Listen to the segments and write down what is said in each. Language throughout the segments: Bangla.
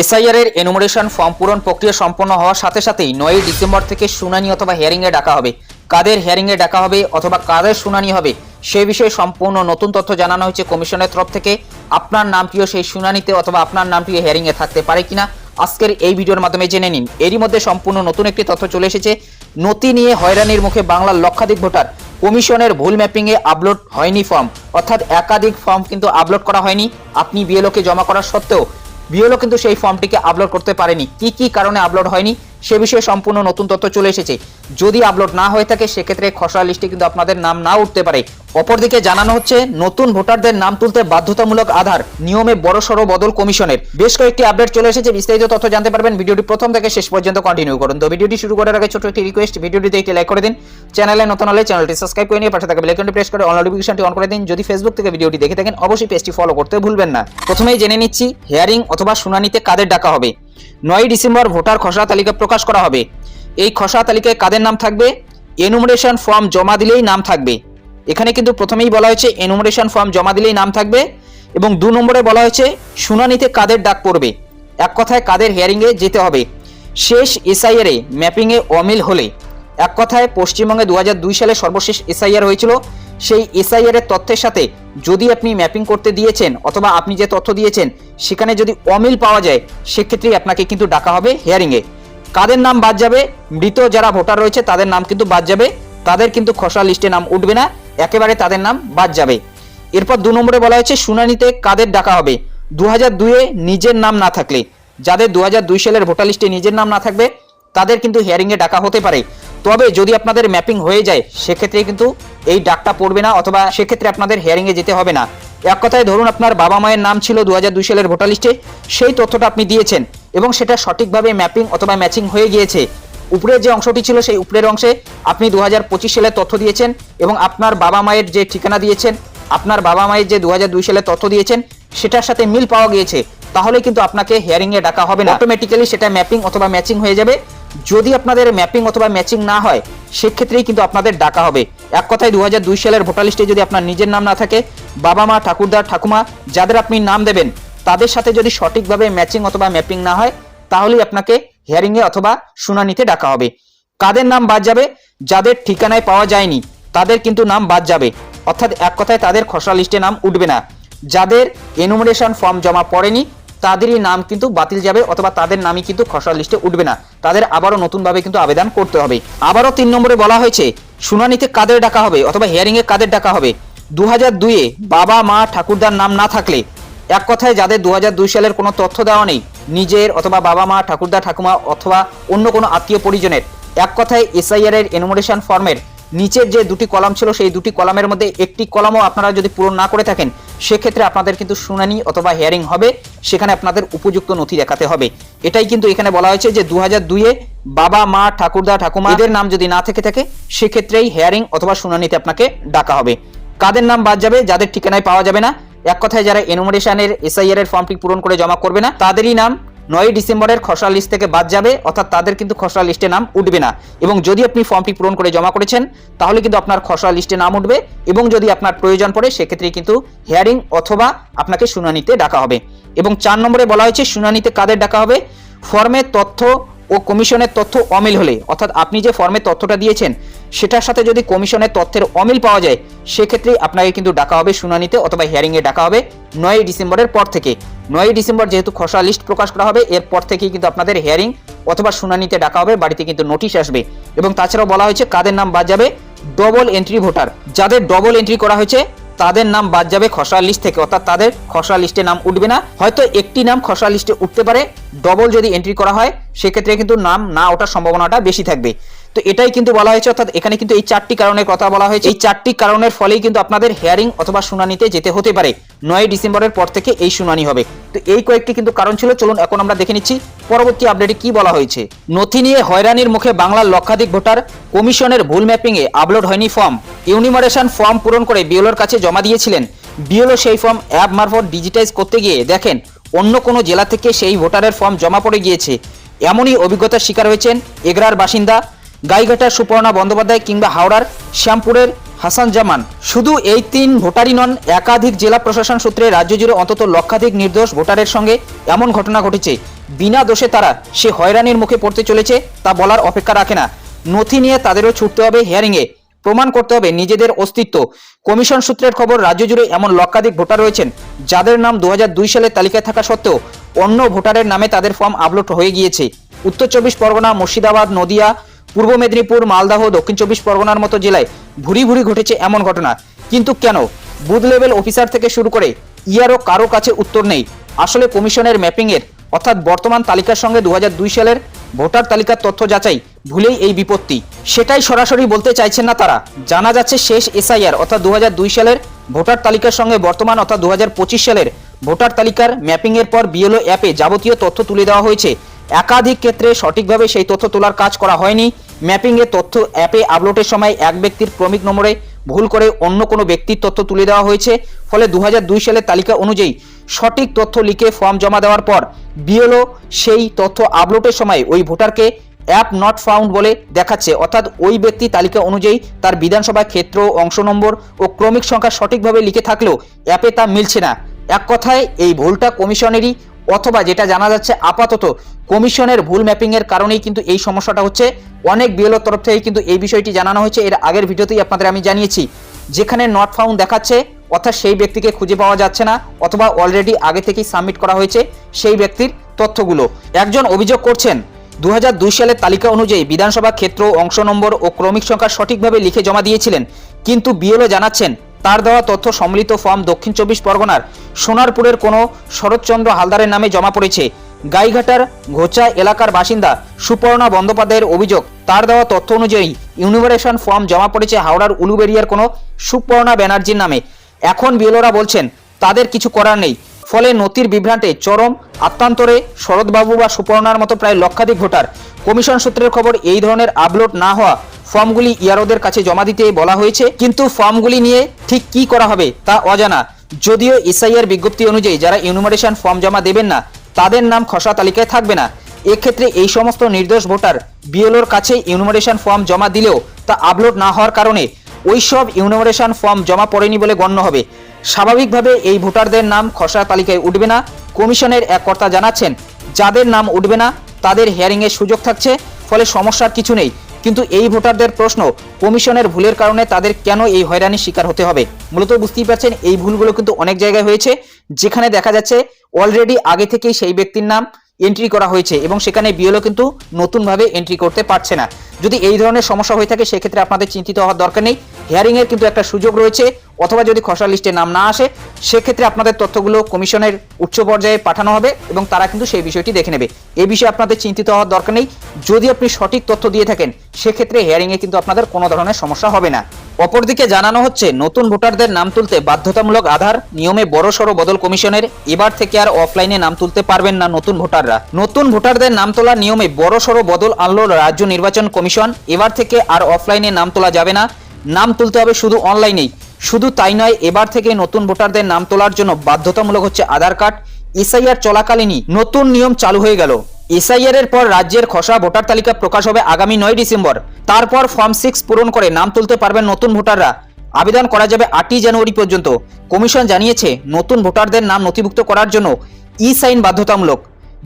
এসআইআর এর এনুমারেশন ফর্ম পূরণ প্রক্রিয়া সম্পন্ন হওয়ার সাথে সাথেই নয়ই ডিসেম্বর থেকে শুনানি অথবা হিয়ারিং এ ডাকা হবে। কাদের হিয়ারিং এ ডাকা হবে অথবা কাদের শুনানি হবে, সে বিষয়ে সম্পূর্ণ নতুন তথ্য জানানো হয়েছে কমিশনের তরফ থেকে। আপনার নামটিও সেই শুনানিতে অথবা আপনার নামটিও হিয়ারিং এ থাকতে পারে কিনা, আজকের এই ভিডিওর মাধ্যমে জেনে নিন। এরই মধ্যে সম্পূর্ণ নতুন একটি তথ্য চলে এসেছে। নথি নিয়ে হয়রানির মুখে বাংলার লক্ষাধিক ভোটার। কমিশনের ভুল ম্যাপিংয়ে আপলোড হয়নি ফর্ম অর্থাৎ একাধিক ফর্ম কিন্তু আপলোড করা হয়নি। আপনি বিএলওকে জমা করা সত্ত্বেও বিএলও কিন্তু সেই ফর্মটিকে আপলোড করতে পারেনি। কি কি কারণে আপলোড হয়নি? সে বিষয়ে সম্পূর্ণ নতুন তথ্য চলে এসেছে। যদি আপলোড না হয়ে থাকে, সেক্ষেত্রে খসড়া লিস্টে কিন্তু আপনাদের নাম না উঠতে পারে। অপরদিকে জানানো হচ্ছে, নতুন ভোটারদের নাম তুলতে বাধ্যতামূলক আধার, নিয়মে বড়সড় বদল কমিশনের। বেশ কয়েকটি আপডেট চলে এসেছে, বিস্তারিত তথ্য জানতে পারবেন। ভিডিওটি প্রথম থেকে শেষ পর্যন্ত কন্টিনিউ করুন। তো ভিডিওটি শুরু করার আগে ছোট একটি রিকোয়েস্ট ভিডিওটিতে একটি লাইক করে দিন। চ্যানেলে নতুন হলে চ্যানেলটি সাবস্ক্রাইব করে নিয়ে পাশে থাকা বেলাইকনটি প্রেস করে অন নোটিফিকেশনটি অন করে দিন। যদি ফেসবুক থেকে ভিডিওটি দেখে থাকেন, অবশ্যই পেজটি ফলো করতে ভুলবেন না। প্রথমেই জেনে নিচ্ছি হিয়ারিং অথবা শুনানিতে কাদের ডাকা হবে? নয় ডিসেম্বর ভোটার খসড়া তালিকা প্রকাশ করা হবে। এই খসড়া তালিকায় কাদের নাম থাকবে? এনুমারেশন ফর্ম জমা দিলেই নাম থাকবে। এখানে কিন্তু প্রথমেই বলা হয়েছে এনুমারেশন ফর্ম জমা দিলেই নাম থাকবে এবং দু নম্বরে বলা হয়েছে শুনানিতে কাদের ডাক পড়বে। এক কথায় কাদের হিয়ারিংয়ে যেতে হবে। শেষ এসআইআর এ ম্যাপিংয়ে অমিল হলে। এক কথায় পশ্চিমবঙ্গে দুহাজার দুই সালে সর্বশেষ এসআইআর হয়েছিল সেই এসআইআর এর তথ্যের সাথে যদি আপনি ম্যাপিং করতে দিয়েছেন অথবা আপনি যে তথ্য দিয়েছেন, সেখানে যদি অমিল পাওয়া যায়, সেক্ষেত্রেই আপনাকে কিন্তু ডাকা হবে হিয়ারিংয়ে কাদের নাম বাদ যাবে? মৃত যারা ভোটার রয়েছে, তাদের নাম কিন্তু বাদ যাবে। তাদের কিন্তু খসড়া লিস্টে নাম উঠবে না, একেবারে তাদের নাম বাদ যাবে। এরপর দু নম্বরে বলা হয়েছে, শুনানিতে কাদের ডাকা হবে? দু হাজার দুয়ে নিজের নাম না থাকলে, যাদের দু হাজার দুই সালের ভোটার লিস্টে নিজের নাম না থাকবে, তাদের কিন্তু হিয়ারিংয়ে ডাকা হতে পারে। তবে যদি আপনাদের ম্যাপিং হয়ে যায়, সেক্ষেত্রে কিন্তু এই ডাকটা পড়বে না অথবা সেক্ষেত্রে আপনাদের হিয়ারিংয়ে যেতে হবে না। এক কথায় ধরুন আপনার বাবা মায়ের নাম ছিল দু সালের ভোটার লিস্টে, সেই তথ্যটা আপনি দিয়েছেন এবং সেটা সঠিকভাবে ম্যাপিং অথবা ম্যাচিং হয়ে গিয়েছে। উপরের যে অংশটি ছিল সেই উপরের অংশে আপনি দু হাজার পঁচিশ সালের তথ্য দিয়েছেন এবং আপনার বাবা মায়ের যে ঠিকানা দিয়েছেন, আপনার বাবা মায়ের যে দু হাজার দুই সালের তথ্য দিয়েছেন, সেটার সাথে মিল পাওয়া গিয়েছে। তাহলে কিন্তু আপনাকে হিয়ারিংয়ে ডাকা হবে না। অটোমেটিক্যালি সেটা ম্যাপিং অথবা ম্যাচিং হয়ে যাবে। যদি আপনাদের ম্যাপিং অথবা ম্যাচিং না হয়, সেক্ষেত্রেই কিন্তু আপনাদের ডাকা হবে। এক কথায় দু সালের ভোটার লিস্টে যদি আপনার নিজের নাম না থাকে, বাবা মা, ঠাকুরদা, ঠাকুমা, যাদের আপনি নাম দেবেন, তাদের সাথে যদি সঠিকভাবে ম্যাচিং অথবা ম্যাপিং না হয়, তাহলেই আপনাকে হিয়ারিংয়ে অথবা শুনানিতে ডাকা হবে। কাদের নাম বাদ যাবে? যাদের ঠিকানায় পাওয়া যায়নি, তাদের কিন্তু নাম বাদ যাবে। অর্থাৎ এক কথায় তাদের খসড়া লিস্টে নাম উঠবে না। যাদের এনুমারেশন ফর্ম জমা পড়েনি তাদেরই নাম কিন্তু বাতিল যাবে অথবা তাদের নামই কিন্তু খসড়া লিস্টে উঠবে না। তাদের আবারও নতুনভাবে কিন্তু আবেদন করতে হবে। আবারও তিন নম্বরে বলা হয়েছে, শুনানিতে কাদের ডাকা হবে অথবা হিয়ারিংয়ে কাদের ডাকা হবে? দু হাজার দুইয়ে বাবা, মা, ঠাকুরদার নাম না থাকলে, এক কথায় যাদের দু হাজার দুই সালের কোনো তথ্য দেওয়া নেই, নিজের অথবা বাবা, মা, ঠাকুরদা, ঠাকুমা অথবা অন্য কোনো আত্মীয় পরিজনের, এক কথায় এসআইআর এর এনুমারেশন ফর্মের নিচের যে দুটি কলাম ছিল, সেই দুটি কলামের মধ্যে একটি কলামও আপনারা যদি পূরণ না করে থাকেন, সেক্ষেত্রে আপনাদের কিন্তু শুনানি অথবা হিয়ারিং হবে। সেখানে আপনাদের উপযুক্ত নথি দেখাতে হবে। এটাই কিন্তু এখানে বলা হয়েছে যে দু হাজার দুইয়ে বাবা, মা, ঠাকুরদা, ঠাকুমা এদের নাম যদি না থেকে থাকে, সেক্ষেত্রেই হিয়ারিং অথবা শুনানিতে আপনাকে ডাকা হবে। কাদের নাম বাদ যাবে, যাদের ঠিকানায় পাওয়া যাবে না, এক কথায় যারা এনুমারেশনের এসআইআর এর ফর্মটি পূরণ করে জমা করবে না, তাদেরই নাম নয় ডিসেম্বরের খসড়া লিস্ট থেকে বাদ যাবে, অর্থাৎ তাদের কিন্তু খসড়া লিস্টে নাম উঠবে না। এবং যদি আপনি ফর্মটি পূরণ করে জমা করেছেন, তাহলে কিন্তু আপনার খসড়া লিস্টে নাম উঠবে এবং যদি আপনার প্রয়োজন পড়ে, সেক্ষেত্রে কিন্তু হেয়ারিং অথবা আপনাকে শুনানিতে ডাকা হবে। এবং চার নম্বরে বলা হয়েছে, শুনানিতে কাদের ডাকা হবে? ফর্মের তথ্য ও কমিশনের তথ্য অমিল হলে। অর্থাৎ আপনি যে ফর্মে তথ্যটা দিয়েছেন সেটার সাথে যদি কমিশনের তথ্যের অমিল পাওয়া যায় সেক্ষেত্রে আপনাকে কিন্তু ডাকা হবে শুনানিতে অথবা হিয়ারিংয়ে ডাকা হবে নয় ডিসেম্বরের পর থেকে। নয় ডিসেম্বর যেহেতু খসড়া লিস্ট প্রকাশ করা হবে, এরপর থেকেই কিন্তু আপনাদের হিয়ারিং অথবা শুনানিতে ডাকা হবে, বাড়িতে কিন্তু নোটিশ আসবে। এবং তাছাড়াও বলা হয়েছে কাদের নাম বাদ যাবে? ডবল এন্ট্রি ভোটার যাদের ডবল এন্ট্রি করা হয়েছে তাদের নাম বাদ যাবে খসড়া লিস্ট থেকে। অর্থাৎ তাদের খসড়া লিস্টে নাম উঠবে না। হয়তো একটি নাম খসড়া লিস্টে উঠতে পারে ডবল যদি এন্ট্রি করা হয়, সেক্ষেত্রে কিন্তু নাম না ওঠার সম্ভাবনাটা বেশি থাকবে। তো এটাই কিন্তু বলা হয়েছে, অর্থাৎ এখানে কিন্তু এই চারটি কারণের কথা বলা হয়েছে। এই চারটি কারণের ফলেই কিন্তু আপনাদের হেয়ারিং অথবা শুনানিতে যেতে হতে পারে। নয় ডিসেম্বরের পর থেকে এই শুনানি হবে। তো এই কয়েকটি কিন্তু কারণ ছিল, চলুন এখন আমরা দেখে নিচ্ছি পরবর্তী আপডেটে কি বলা হয়েছে। নথি নিয়ে হয়রানির মুখে বাংলার লক্ষাধিক ভোটার, কমিশনের ভুল ম্যাপিংয়ে আপলোড হয়নি ফর্ম ইউনিমারেশন ফর্ম পূরণ করে বিএলওর কাছে জমা দিয়েছিলেন। বিএলও সেই ফর্ম অ্যাপ মারফত ডিজিটাইজ করতে গিয়ে দেখেন, অন্য কোনো জেলা থেকে সেই ভোটারের ফর্ম জমা পড়ে গিয়েছে। এমনই অভিজ্ঞতার শিকার হয়েছেন এগরার বাসিন্দা গাইঘাটার সুপর্ণা বন্দ্যোপাধ্যায় কিংবা হাওড়ার শ্যামপুরের হাসান জামান। শুধু এই তিন ভোটারই নন, একাধিক জেলা প্রশাসন সূত্রে রাজ্য জুড়ে অন্তত লক্ষাধিক নির্দোষ ভোটারের সঙ্গে এমন ঘটনা ঘটেছে। বিনা দোষে তারা সে হয়রানির মুখে পড়তে চলেছে, তা বলার অপেক্ষা রাখে না। নথি নিয়ে তাদেরও ছুটতে হবে হিয়ারিংয়ে প্রমাণ করতে হবে নিজেদের অস্তিত্ব। কমিশন সূত্রের খবর, রাজ্য জুড়ে এমন লক্ষাধিক ভোটার রয়েছেন, যাদের নাম দু সালে তালিকায় থাকা সত্ত্বেও অন্য ভোটারের নামে তাদের ফর্ম আপলোড হয়ে গিয়েছে। উত্তর চব্বিশ পরগনা, মুর্শিদাবাদ, নদিয়া, পূর্ব মেদিনীপুর, মালদাহ, দক্ষিণ চব্বিশ পরগনার মতো জেলায় ভুরি ভুরি ঘটেছে এমন ঘটনা। কিন্তু কেন? বুথ লেভেল অফিসার থেকে শুরু করে ইয়ারও কারও কাছে উত্তর নেই। আসলে কমিশনের ম্যাপিংয়ের, অর্থাৎ বর্তমান তালিকার সঙ্গে দু হাজার দুই সালের ভোটার তালিকার তথ্য যাচাই ভুলেই এই বিপত্তি। সেটাই সরাসরি বলতে চাইছেন না তারা। জানা যাচ্ছে শেষ এসআইআর, অর্থাৎ দু হাজার দুই সালের ভোটার তালিকার সঙ্গে বর্তমান, অর্থাৎ দুহাজার পঁচিশ সালের ভোটার তালিকার ম্যাপিংয়ের পর বিএলও অ্যাপে যাবতীয় তথ্য তুলে দেওয়া হয়েছে। একাধিক ক্ষেত্রে সঠিকভাবে সেই তথ্য তোলার কাজ করা হয়নি। ম্যাপিংয়ের তথ্য অ্যাপে আপলোডের সময় এক ব্যক্তির ক্রমিক নম্বরে ভুল করে অন্য কোনো ব্যক্তির তথ্য তুলে দেওয়া হয়েছে। ফলে দু হাজার দুই সালের তালিকা অনুযায়ী সঠিক তথ্য লিখে ফর্ম জমা দেওয়ার পর বিএলও সেই তথ্য আপলোডের সময় ওই ভোটারকে অ্যাপ নট ফাউন্ড বলে দেখাচ্ছে। অর্থাৎ ওই ব্যক্তি তালিকা অনুযায়ী তার বিধানসভা ক্ষেত্র অংশ নম্বর ও ক্রমিক সংখ্যা সঠিকভাবে লিখে থাকলেও অ্যাপে তা মিলছে না। এক কথায়, এই ভুলটা কমিশনেরই অথবা যেটা জানা যাচ্ছে আপাতত কমিশনের ভুল ম্যাপিংয়ের কারণেই কিন্তু এই সমস্যাটা হচ্ছে। অনেক বিএলওর তরফ থেকে কিন্তু এই বিষয়টি জানানো হয়েছে। এর আগের ভিডিওতেই আপনাদের আমি জানিয়েছি, যেখানে নট ফাউন্ড দেখাচ্ছে, অর্থাৎ সেই ব্যক্তিকে খুঁজে পাওয়া যাচ্ছে না অথবা অলরেডি আগে থেকেই সাবমিট করা হয়েছে সেই ব্যক্তির তথ্যগুলো। একজন অভিযোগ করছেন দু সালের তালিকা অনুযায়ী বিধানসভা ক্ষেত্র অংশ নম্বর ও ক্রমিক সংখ্যা সঠিকভাবে লিখে জমা দিয়েছিলেন। কিন্তু বিএলও জানাচ্ছেন, তার দেওয়া তথ্য সম্মিলিত ফর্ম দক্ষিণ চব্বিশ পরগনার সোনারপুরের কোনো শরৎচন্দ্র হালদারের নামে জমা পড়েছে। গাইঘাটার ঘোচা এলাকার বাসিন্দা সুপর্ণা বন্দ্যোপাধ্যায়ের অভিযোগ, তার দেওয়া তথ্য অনুযায়ী ইউনিভারেশন ফর্ম জমা পড়েছে হাওড়ার উলুবেরিয়ার কোনো সুপর্ণা ব্যানার্জির নামে। এখন বিএলওরা বলছেন, তাদের কিছু করার নেই। ফলে নতির বিভ্রান্তে, চরম আত্মান্তরে শরৎবাবু বা সুপর্ণার মতো প্রায় লক্ষাধিক ভোটার। কমিশন সূত্রের খবর, এই ধরনের আপলোড না হওয়া ফর্মগুলি ইয়ারোদের কাছে জমা দিতে বলা হয়েছে। কিন্তু ফর্মগুলি নিয়ে ঠিক কি করা হবে তা অজানা। যদিও এসআইআর বিজ্ঞপ্তি অনুযায়ী যারা ইউনিমারেশন ফর্ম জমা দেবেন না, তাদের নাম খসড়া তালিকায় থাকবে না। এক্ষেত্রে এই সমস্ত নির্দোষ ভোটার বিএলওর কাছে ইউনিমারেশন ফর্ম জমা দিলেও তা আপলোড না হওয়ার কারণে ওই সব ইউনিমারেশন ফর্ম জমা পড়েনি বলে গণ্য হবে। স্বাভাবিকভাবে এই ভোটারদের নাম খসড়া তালিকায় উঠবে না। কমিশনের এক কর্তা জানাচ্ছেন, যাদের নাম উঠবে না, তাদের হিয়ারিংয়ের সুযোগ থাকছে, ফলে সমস্যার কিছু নেই। কিন্তু এই ভোটারদের প্রশ্ন, কমিশনের ভুলের কারণে তাদের কেন এই হয়রানির শিকার হতে হবে? মূলত বুঝতেই পারছেন, এই ভুলগুলো কিন্তু অনেক জায়গায় হয়েছে, যেখানে দেখা যাচ্ছে অলরেডি আগে থেকেই সেই ব্যক্তির নাম এন্ট্রি করা হয়েছে এবং সেখানে বিএলও কিন্তু নতুনভাবে এন্ট্রি করতে পারছে না। যদি এই ধরনের সমস্যা হয়ে থাকে, সেক্ষেত্রে আপনাদের চিন্তিত হওয়ার দরকার নেই। হিয়ারিংয়ের কিন্তু একটা সুযোগ রয়েছে অথবা যদি খসড়া লিস্টে নাম না আসে, সেক্ষেত্রে আপনাদের তথ্যগুলো কমিশনের উচ্চ পর্যায়ে পাঠানো হবে এবং তারা কিন্তু সেই বিষয়টি দেখে নেবে। এ বিষয়ে আপনাদের চিন্তিত হওয়ার দরকার নেই। যদি আপনি সঠিক তথ্য দিয়ে থাকেন, সেক্ষেত্রে হিয়ারিংয়ে কিন্তু আপনাদের কোনো ধরনের সমস্যা হবে না। অপরদিকে জানানো হচ্ছে, নতুন ভোটারদের নাম তুলতে বাধ্যতামূলক আধার নিয়মে বড়সড় বদল কমিশনের এবার থেকে আর অফলাইনে নাম তুলতে পারবেন না নতুন ভোটাররা। নতুন ভোটারদের নাম তোলার নিয়মে বড়সড় বদল আনলো রাজ্য নির্বাচন কমিশন। এবার থেকে আর অফলাইনে নাম তোলা যাবে না। নাম তুলতে হবে শুধু অনলাইনেই শুধু তাই নয়, এবার থেকে নতুন ভোটারদের নাম তোলার জন্য বাধ্যতামূলক হচ্ছে আধার কার্ড। এসআইআর চলাকালীনই নতুন নিয়ম চালু হয়ে গেল। এসআইআর এর পর রাজ্যের খসড়া ভোটার তালিকা প্রকাশ হবে আগামী নয় ডিসেম্বর। তারপর ফর্ম সিক্স পূরণ করে নাম তুলতে পারবেন নতুন ভোটাররা। আবেদন করা যাবে আটই জানুয়ারি পর্যন্ত। কমিশন জানিয়েছে, নতুন ভোটারদের নাম নথিভুক্ত করার জন্য ই সাইন বাধ্যতামূলক,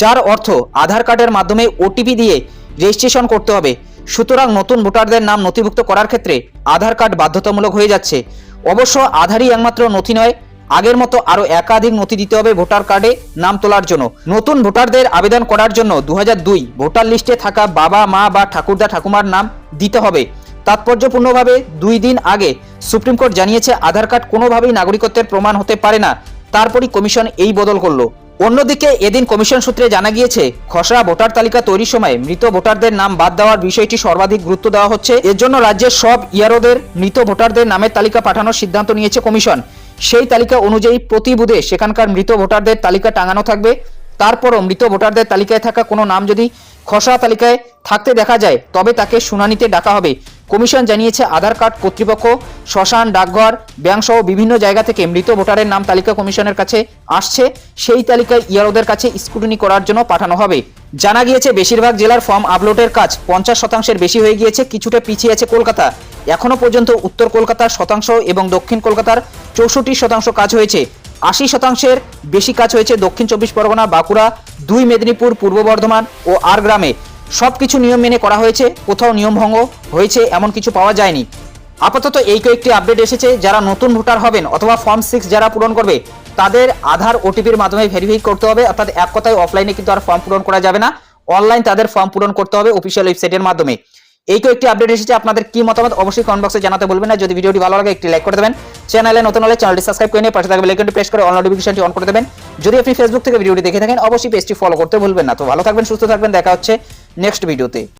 যার অর্থ আধার কার্ডের মাধ্যমে ওটিপি দিয়ে রেজিস্ট্রেশন করতে হবে। সুতরাং নতুন ভোটারদের নাম নথিভুক্ত করার ক্ষেত্রে আধার কার্ড বাধ্যতামূলক হয়ে যাচ্ছে। অবশ্য আধারই একমাত্র নথি নয়, আগের মতো আরও একাধিক নথি দিতে হবে ভোটার কার্ডে নাম তোলার জন্য। নতুন ভোটারদের আবেদন করার জন্য দু হাজার দুই ভোটার লিস্টে থাকা বাবা, মা বা ঠাকুরদা ঠাকুমার নাম দিতে হবে। তাৎপর্যপূর্ণভাবে দুই দিন আগে সুপ্রিম কোর্ট জানিয়েছে, আধার কার্ড কোনোভাবেই নাগরিকত্বের প্রমাণ হতে পারে না। তারপরই কমিশন এই বদল করল। অন্যদিকে এদিন কমিশন সূত্রে জানা গিয়েছে, খসড়া ভোটার তালিকা তৈরির সময় মৃত ভোটারদের নাম বাদ দেওয়ার বিষয়টি সর্বাধিক গুরুত্ব দেওয়া হচ্ছে। এর জন্য রাজ্যের সব ইয়ারোদের মৃত ভোটারদের নামের তালিকা পাঠানোর সিদ্ধান্ত নিয়েছে কমিশন। সেই তালিকা অনুযায়ী প্রতি বুধে সেখানকার মৃত ভোটারদের তালিকা টাঙানো থাকবে। তারপরও মৃত ভোটারদের তালিকায় থাকা কোনো নাম যদি খসড়া তালিকায় থাকতে দেখা যায়, তবে তাকে শুনানিতে ডাকা হবে। কমিশন জানিয়েছে আধার কার্ড, কর্তৃপক্ষ, শ্মশান, ডাকঘর, ব্যাংক সহ বিভিন্ন জায়গা থেকে মৃত ভোটারের নাম তালিকা কমিশনের কাছে আসছে। সেই তালিকায় ইয়ারোদের কাছে স্ক্রুটিনি করার জন্য পাঠানো হবে। জানা গিয়েছে, বেশিরভাগ জেলার ফর্ম আপলোডের কাজ পঞ্চাশ শতাংশের বেশি হয়ে গিয়েছে, কিছুটা পিছিয়ে আছে কলকাতা। এখনও পর্যন্ত উত্তর কলকাতার শতাংশ এবং দক্ষিণ কলকাতার চৌষট্টি শতাংশ কাজ হয়েছে। আশি শতাংশের বেশি কাজ হয়েছে দক্ষিণ চব্বিশ পরগনা, বাঁকুড়া, দুই মেদিনীপুর, পূর্ব বর্ধমান ও আর গ্রামে। সব কিছু নিয়ম মেনে করা হয়েছে, কোথাও নিয়মভঙ্গ হয়েছে, এমন কিছু পাওয়া যায়নি। আপাতত এই কয়েকটি আপডেট এসেছে, যারা নতুন ভোটার হবেন অথবা ফর্ম সিক্স যারা পূরণ করবে, তাদের আধার ওটিপির মাধ্যমে ভেরিফাই করতে হবে। অর্থাৎ এক কথায় অফলাইনে কিন্তু আর ফর্ম পূরণ করা যাবে না। অনলাইন তাদের ফর্ম পূরণ করতে হবে অফিসিয়াল ওয়েবসাইটের মাধ্যমে। এই কয়েকটি আপডেট এসেছে, আপনাদের কি মতামত অবশ্যই কমেন্ট বক্সে জানাতে বলবেন না। যদি ভিডিওটি ভালো লাগে, একটি লাইক করে দেবেন। চ্যানেলে নতুন হলে চ্যানেলটি সাবস্ক্রাইব করে নিয়ে পাশে থাকবে লাইকটি প্রেস করে অল নোটিফিকেশনটি অন করে দেবেন। যদি আপনি ফেসবুক থেকে ভিডিওটি দেখে থাকেন, অবশ্যই পেজটি ফলো করতে ভুলবেন না। তো ভালো থাকবেন, সুস্থ থাকবেন, দেখা হচ্ছে নেক্সট ভিডিওতে